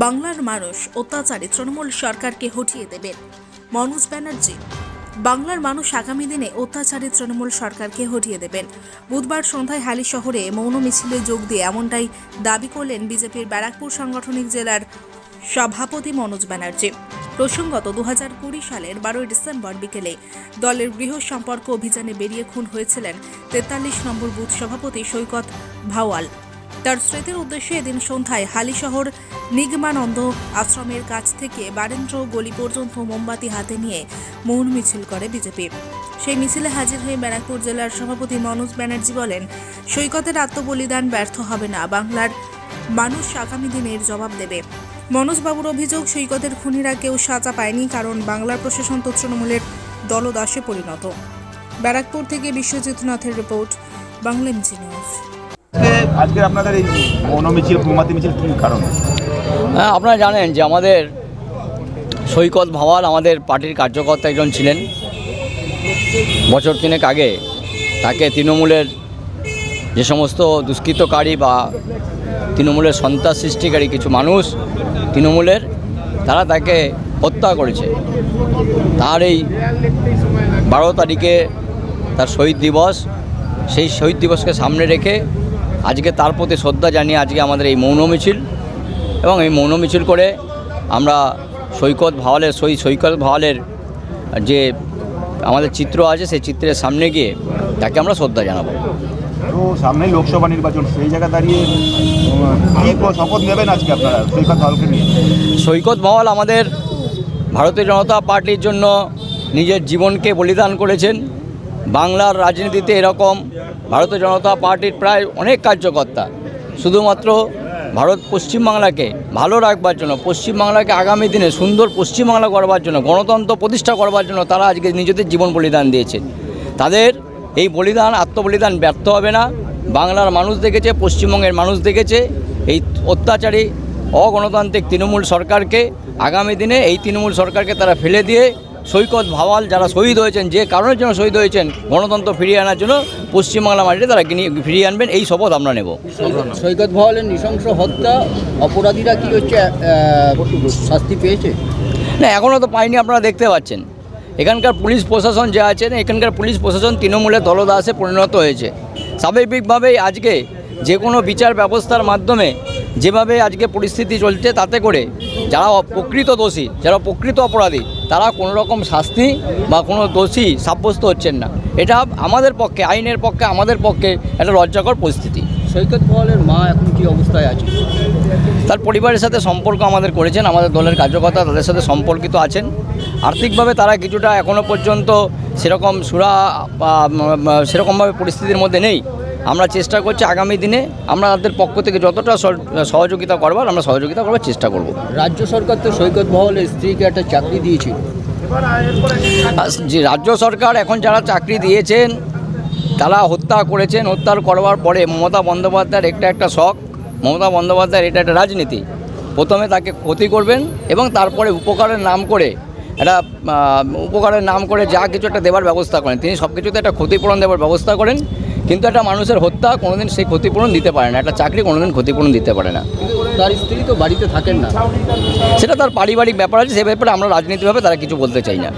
বাংলার মানুষ অত্যাচারে তৃণমূল সরকারকে হটিয়ে দেবেন মনোজ ব্যানার্জি, বাংলার মানুষ আগামী দিনে অত্যাচারে তৃণমূল সরকারকে হটিয়ে দেবেন। বুধবার সন্ধ্যায় হালি শহরে মৌন মিছিলে যোগ দিয়ে এমনটাই দাবি করলেন বিজেপির ব্যারাকপুর সাংগঠনিক জেলার সভাপতি মনোজ ব্যানার্জি। প্রসঙ্গত দু সালের বারোই ডিসেম্বর বিকেলে দলের গৃহ সম্পর্ক অভিযানে বেরিয়ে খুন হয়েছিলেন তেতাল্লিশ নম্বর বুথ সভাপতি সৈকত ভাওয়াল। তার স্মৃতির উদ্দেশ্যে এদিন সন্ধ্যায় হালিশহর নিগমানন্দ আশ্রমের কাছ থেকে বারেন্দ্র গলি পর্যন্ত মোমবাতি হাতে নিয়ে মৌন মিছিল করে বিজেপি। সেই মিছিলে হাজির হয়ে ব্যারাকপুর জেলার সভাপতি মনোজ ব্যানার্জি বলেন, সৈকতের আত্মবলিদান ব্যর্থ হবে না, বাংলার মানুষ আগামী দিনের জবাব দেবে। মনোজবাবুর অভিযোগ, সৈকতের খুনিরা কেউ সাজা পায়নি কারণ বাংলার প্রশাসন তো তৃণমূলের দলদাসে পরিণত। ব্যারাকপুর থেকে বিশ্বজিৎ নাথের রিপোর্ট, বাংলা নিউজ। আপনাদের এই মৌন মিছিল প্রমাতি মিছিল কী কারণ? হ্যাঁ আপনারা জানেন যে আমাদের সৈকত ভাওয়াল আমাদের পার্টির কার্যকর্তা একজন ছিলেন। বছর তিনেক আগে তাকে তৃণমূলের যে সমস্ত দুষ্কৃতকারী বা তৃণমূলের সন্ত্রাস সৃষ্টিকারী কিছু মানুষ তৃণমূলের, তারা তাকে হত্যা করেছে। তার এই বারো তারিখে তার শহীদ দিবস, সেই শহীদ দিবসকে সামনে রেখে আজকে তার প্রতি শ্রদ্ধা জানিয়ে আজকে আমাদের এই মৌন মিছিল এবং এই মৌন মিছিল করে আমরা সৈকত ভাওয়ালের সই সৈকত ভাওয়ালের যে আমাদের চিত্র আছে সেই চিত্রের সামনে গিয়ে তাকে আমরা শ্রদ্ধা জানাব। তো সামনেই লোকসভা নির্বাচন সেই জায়গা দাঁড়িয়ে শপথ নেবেন আজকে আপনারা সৈকত দলকে নিয়ে? সৈকত ভাওয়াল আমাদের ভারতীয় জনতা পার্টির জন্য নিজের জীবনকে বলিদান করেছেন। বাংলার রাজনীতিতে এরকম ভারতীয় জনতা পার্টির প্রায় অনেক কার্যকর্তা। শুধুমাত্র ভারত পশ্চিমবাংলাকে ভালো রাখবার জন্য, পশ্চিমবাংলাকে আগামী দিনে সুন্দর পশ্চিমবাংলা করবার জন্য, গণতন্ত্র প্রতিষ্ঠা করবার জন্য তারা আজকে নিজেদের জীবন বলিদান দিয়েছেন তাদের এই বলিদান, আত্মবলিদান ব্যর্থ হবে না। বাংলার মানুষ দেখেছে, পশ্চিমবঙ্গের মানুষ দেখেছে, এই অত্যাচারী, অগণতান্ত্রিক তৃণমূল সরকারকে আগামী দিনে এই তৃণমূল সরকারকে তারা ফেলে দিয়ে সৈকত ভাওয়াল যারা শহীদ হয়েছেন যে কারণের জন্য শহীদ হয়েছেন গণতন্ত্র ফিরিয়ে আনার জন্য পশ্চিমবাংলা মাটিতে তারা ফিরিয়ে আনবেন এই শপথ আমরা নেব। সৈকত ভাওয়ালের নৃশংস হত্যা অপরাধীরা কি হচ্ছে শাস্তি পেয়েছে? না এখনও তো পাইনি আপনারা দেখতে পাচ্ছেন। এখানকার পুলিশ প্রশাসন যে আছেন এখানকার পুলিশ প্রশাসন তৃণমূলের দলদাসে পরিণত হয়েছে। স্বাভাবিকভাবেই আজকে যে কোনো বিচার ব্যবস্থার মাধ্যমে যেভাবে আজকে পরিস্থিতি চলছে তাতে করে যারা প্রকৃত দোষী যারা প্রকৃত অপরাধী তারা কোনো রকম শাস্তি বা কোনো দোষী সাব্যস্ত হচ্ছেন না। এটা আমাদের পক্ষে আইনের পক্ষে আমাদের পক্ষে একটা লজ্জাকর পরিস্থিতি। সৈকত ভাওয়ালের মা এখন কি অবস্থায় আছে? তার পরিবারের সাথে সম্পর্ক আমাদের করেছেন আমাদের দলের কার্যকর্তা তাদের সাথে সম্পর্কিত আছেন। আর্থিকভাবে তারা কিছুটা এখনও পর্যন্ত সেরকম সুরা সেরকমভাবে পরিস্থিতির মধ্যে নেই। আমরা চেষ্টা করছি আগামী দিনে আমরা তাদের পক্ষ থেকে যতটা সহ- সহযোগিতা করবার আমরা সহযোগিতা করবার চেষ্টা করব। রাজ্য সরকার তো সৈকত ভাওয়ালের স্ত্রীকে একটা চাকরি দিয়েছিল। যে রাজ্য সরকার এখন যারা চাকরি দিয়েছেন তারা হত্যা করেছেন হত্যার করবার পরে মমতা বন্দ্যোপাধ্যায়ের একটা একটা শখ মমতা বন্দ্যোপাধ্যায়ের এটা একটা রাজনীতি। প্রথমে তাকে ক্ষতি করবেন এবং তারপরে উপকারের নাম করে একটা উপকারের নাম করে যা কিছু একটা দেওয়ার ব্যবস্থা করেন। তিনি সব কিছুতে একটা ক্ষতিপূরণ দেওয়ার ব্যবস্থা করেন। কিন্তু একটা মানুষের হত্যা কোনোদিন সেই ক্ষতিপূরণ দিতে পারে না, একটা চাকরি কোনোদিন ক্ষতিপূরণ দিতে পারে না। তার স্ত্রী তো বাড়িতে থাকেন না। সেটা তার পারিবারিক ব্যাপার আছে, সে ব্যাপারে আমরা রাজনীতিভাবে তারা কিছু বলতে চাই না।